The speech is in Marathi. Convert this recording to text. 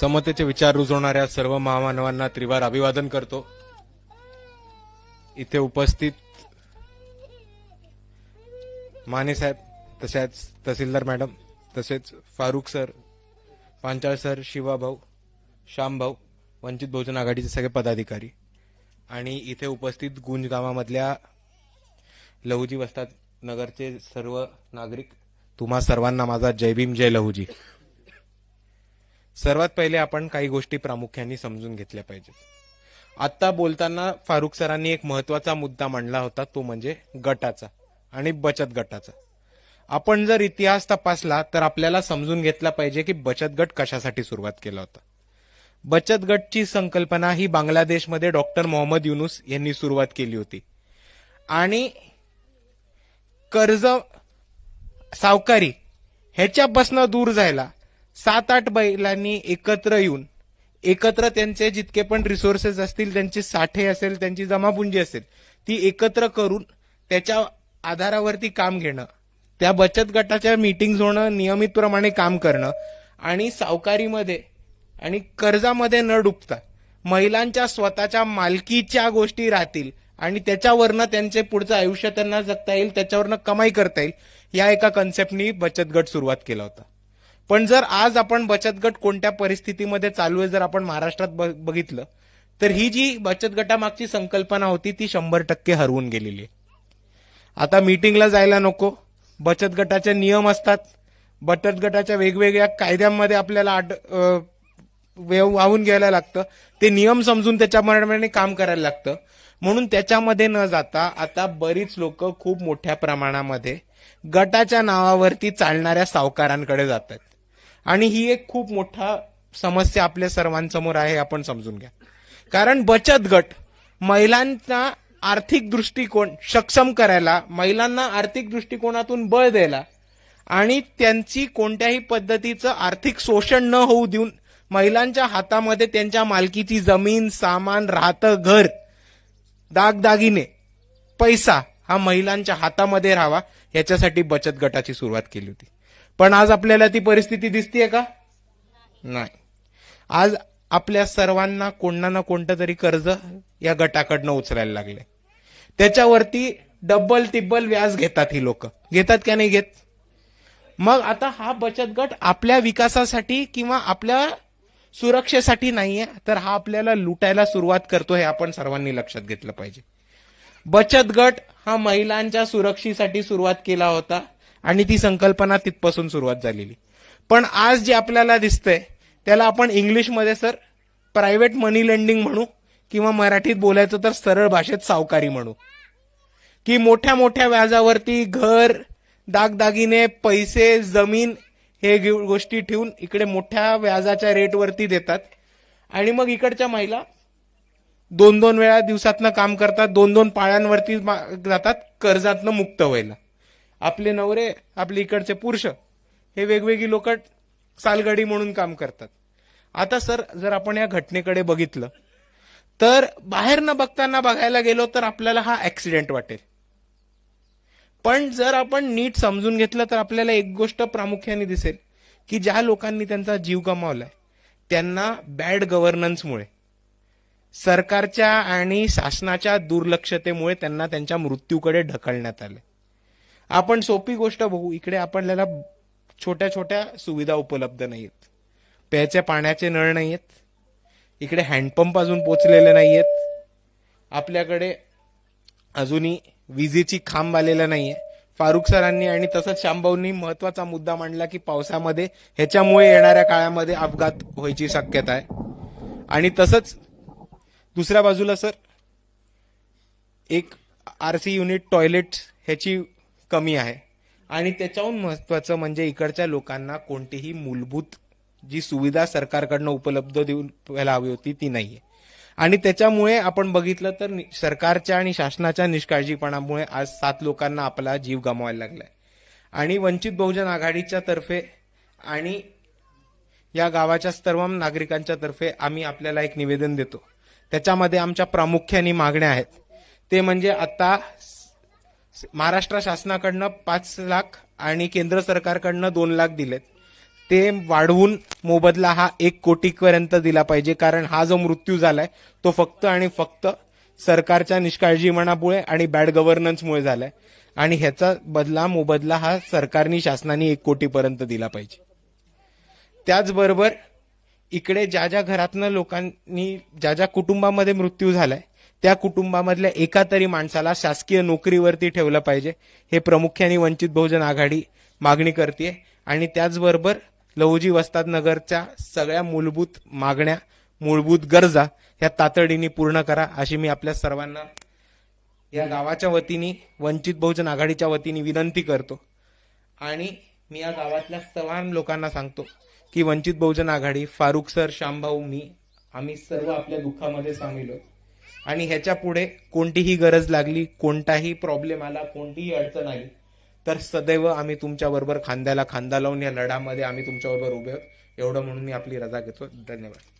समतेचे विचार रुजवणाऱ्या सर्व महामानवांना त्रिवार अभिवादन करतो. इथे उपस्थित माने साहेब तसेच तहसीलदार मॅडम तसेच फारुख सर पांचाळ सर शिवाभाऊ श्यामभाऊ वंचित बहुजन आघाडीचे सगळे पदाधिकारी. आणि इथे उपस्थित गुंज गावामधल्या लहुजी वस्तात नगरचे सर्व नागरिक तुम्हा सर्वांना माझा जय भीम जय लहुजी. सर्वात पहिले आपण काही गोष्टी प्रामुख्याने समजून घेतल्या पाहिजेत. आता बोलताना फारुख सरांनी एक महत्त्वाचा मुद्दा मांडला होता तो म्हणजे गटाचा आणि बचत गटाचा. आपण जर इतिहास तपासला तर आपल्याला समजून घेतला पाहिजे की बचत गट कशासाठी सुरुवात केला होता. बचत गटची संकल्पना ही बांगलादेशमध्ये डॉक्टर मोहम्मद युनुस यांनी सुरुवात केली होती. आणि कर्ज सावकारी ह्याच्यापासून दूर जायला सात आठ बैलांनी एकत्र येऊन एकत्र त्यांचे जितके पण रिसोर्सेस असतील त्यांचे साठे असेल त्यांची जमापुंजी असेल ती एकत्र करून त्याच्या आधारावरती काम घेणं त्या बचत गटाच्या मीटिंग होणं नियमितप्रमाणे काम करणं आणि सावकारीमध्ये आणि कर्जामध्ये न डुबता महिलांच्या स्वतःच्या मालकीच्या गोष्टी राहतील आणि त्याच्यावरनं त्यांचे पुढचं आयुष्य त्यांना जगता येईल त्याच्यावरनं कमाई करता येईल या एका कन्सेप्टनी बचत गट सुरुवात केला होता. पण जर आज आपण बचत गट कोणत्या परिस्थितीमध्ये चालू आहे जर आपण महाराष्ट्रात ब- बघितलं तर ही जी बचत गटामागची संकल्पना होती ती शंभर टक्के हरवून गेलेली आहे. आता मीटिंगला जायला नको. बचत गटाचे नियम असतात. बचत गटाच्या वेगवेगळ्या कायद्यांमध्ये आपल्याला आड वाहून घ्यायला लागतं. ते नियम समजून त्याच्याप्रमाणे काम करायला लागतं. म्हणून त्याच्यामध्ये न जाता आता बरीच लोक खूप मोठ्या प्रमाणामध्ये गटाच्या नावावरती चालणाऱ्या सावकारांकडे जातात. आणि ही एक खूप मोठा समस्या आपल्या सर्वांसमोर आहे आपण समजून घ्या. कारण बचत गट महिलांना आर्थिक दृष्टिकोन सक्षम करायला महिलांना आर्थिक दृष्टिकोनातून बळ द्यायला आणि त्यांची कोणत्याही पद्धतीचं आर्थिक शोषण न होऊ देऊन महिलांच्या हातामध्ये त्यांच्या मालकीची जमीन सामान राहतं घर दागदागिने पैसा हा महिलांच्या हातामध्ये राहावा याच्यासाठी बचत गटाची सुरुवात केली होती. पण आज आपल्याला ती परिस्थिती दिसतीये का? नाही. आज आपल्या सर्वांना कोणना ना कोणतं तरी कर्ज या गटाकडनं उचलायला लागले. त्याच्यावरती डब्बल तिब्बल व्याज घेतात ही लोक. घेतात का नाही घेत? मग आता हा बचत गट आपल्या विकासासाठी किंवा आपल्या सुरक्षेसाठी नाहीये तर हा आपल्याला लुटायला सुरुवात करतो हे आपण सर्वांनी लक्षात घेतलं पाहिजे. बचत गट हा महिलांच्या सुरक्षेसाठी सुरुवात केला होता. आणि ती संकल्पना तिथपासून सुरुवात झालेली. पण आज जे आपल्याला दिसतंय त्याला आपण इंग्लिशमध्ये सर प्रायव्हेट मनी लेंडिंग म्हणू किंवा मराठीत बोलायचं तर सरळ भाषेत सावकारी म्हणू. की मोठ्या मोठ्या व्याजावरती घर दागदागिने पैसे जमीन हे गोष्टी ठेवून इकडे मोठ्या व्याजाच्या रेटवरती देतात. आणि मग इकडच्या महिला दोन दोन वेळा दिवसातनं काम करतात दोन दोन पाळ्यांवरती मा- जातात कर्जातनं मुक्त व्हायला. आपले नवरे आपले इकडचे पुरुष हे वेगवेगळी लोक सालगडी म्हणून काम करतात. आता सर जर आपण या घटनेकडे बघितलं तर बाहेर न बघताना बघायला गेलो तर आपल्याला हा ऍक्सिडेंट वाटेल. पण जर आपण नीट समजून घेतलं तर आपल्याला एक गोष्ट प्रामुख्याने दिसेल की ज्या लोकांनी त्यांचा जीव गमावलाय त्यांना बॅड गव्हर्नन्समुळे सरकारच्या आणि शासनाच्या दुर्लक्षतेमुळे त्यांना त्यांच्या मृत्यूकडे ढकलण्यात आले आपण सोपी गोष्ट बघू. इकडे आपल्याला छोट्या छोट्या सुविधा उपलब्ध नाहीत प्यायच्या पाण्याचे नळ नाहीयेत. इकडे हँडपंप अजून पोचलेले नाहीयेत. आपल्याकडे अजूनही विजेची खांब आलेला नाहीये. फारुख सरांनी आणि तसंच शांभाऊंनी महत्त्वाचा मुद्दा मांडला की पावसामध्ये ह्याच्यामुळे येणाऱ्या काळामध्ये अपघात व्हायची शक्यता आहे. आणि तसंच दुसऱ्या बाजूला सर एक आरसी युनिट टॉयलेट ह्याची कमी आहे. आणि त्याच्याहून महत्वाचं म्हणजे इकडच्या लोकांना कोणतीही मूलभूत जी सुविधा सरकारकडनं उपलब्ध देऊन व्हायला हवी होती ती नाहीये. आणि त्याच्यामुळे आपण बघितलं तर नि- सरकारच्या आणि शासनाच्या निष्काळजीपणामुळे आज सात लोकांना आपला जीव गमवायला लागलाय. आणि वंचित बहुजन आघाडीच्या तर्फे आणि या गावाच्या सर्व नागरिकांच्या तर्फे आम्ही आपल्याला एक निवेदन देतो. त्याच्यामध्ये आमच्या प्रामुख्याने मागण्या आहेत. ते म्हणजे आता महाराष्ट्र शासनाकडनं पाच लाख आणि केंद्र सरकारकडनं दोन लाख दिलेत. ते वाढवून मोबदला हा एक कोटीपर्यंत दिला पाहिजे कारण हा जो मृत्यू झालाय तो फक्त आणि फक्त सरकारच्या निष्काळजीपणामुळे आणि बॅड गव्हर्नन्समुळे झालाय. आणि ह्याचा बदला मोबदला हा सरकारनी शासनाने एक कोटीपर्यंत दिला पाहिजे. त्याचबरोबर इकडे ज्या ज्या घरातनं लोकांनी ज्या ज्या कुटुंबामध्ये मृत्यू झालाय त्या कुटुंबामधल्या एका तरी माणसाला शासकीय नोकरीवरती ठेवलं पाहिजे. हे प्रामुख्याने वंचित बहुजन आघाडी मागणी करते आणि त्याचबरोबर लहुजी वस्ताद नगरच्या सगळ्या मूलभूत मागण्या मूलभूत गरजा ह्या तातडीने पूर्ण करा अशी मी आपल्या सर्वांना या गावाच्या वतीने वंचित बहुजन आघाडीच्या वतीने विनंती करतो. आणि मी या गावातल्या सर्व लोकांना सांगतो की वंचित बहुजन आघाडी फारुख सर श्यामभाऊ मी आम्ही सर्व आपल्या दुःखामध्ये सामील आहोत. आणि ह्याच्या पुढे कोणतीही गरज लागली कोणताही प्रॉब्लेम आला कोणतीही अडचण आली तर सदैव आम्ही तुमच्याबरोबर खांद्याला खांदा लावून या लढामध्ये आम्ही तुमच्याबरोबर उभे आहोत. एवढं म्हणून मी आपली रजा घेतो. धन्यवाद.